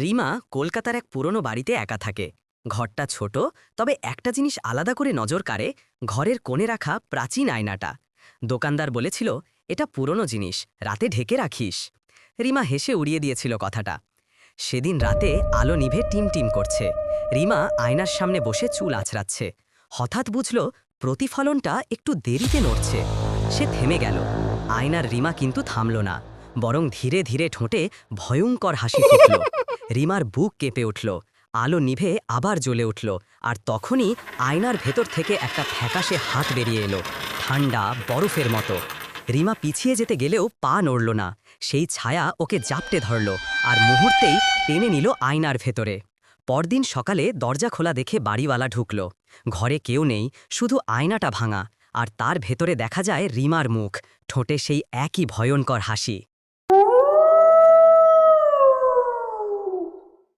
রিমা কলকাতার এক পুরনো বাড়িতে একা থাকে। ঘরটা ছোট, তবে একটা জিনিস আলাদা করে নজর কাড়ে, ঘরের কোণে রাখা প্রাচীন আয়নাটা। দোকানদার বলেছিল, এটা পুরনো জিনিস, রাতে ঢেকে রাখিস। রিমা হেসে উড়িয়ে দিয়েছিল কথাটা। সেদিন রাতে আলো নিভে টিম টিম করছে। রিমা আয়নার সামনে বসে চুল আছড়াচ্ছে হঠাৎ বুঝল, প্রতিফলনটা একটু দেরিতে নড়ছে। সে থেমে গেল। আয়নার রিমা কিন্তু থামল না। বরং ধীরে ধীরে ঠোঁটে ভয়ঙ্কর হাসি ফুটল। রিমার বুক কেঁপে উঠল। আলো নিভে আবার জ্বলে উঠল আর তখনই আয়নার ভেতর থেকে একটা ফ্যাকাশে হাত বেরিয়ে এলো ঠান্ডা বরফের মতো। রিমা পিছিয়ে যেতে গেলেও পা নড়ল না। সেই ছায়া ওকে জাপটে ধরল আর মুহূর্তেই টেনে নিল আয়নার ভেতরে। পরদিন সকালে দরজা খোলা দেখে বাড়িওয়ালা ঢুকল। ঘরে কেউ নেই, শুধু আয়নাটা ভাঙা। আর তার ভেতরে দেখা যায় রিমার মুখ, ঠোঁটে সেই একই ভয়ঙ্কর হাসি।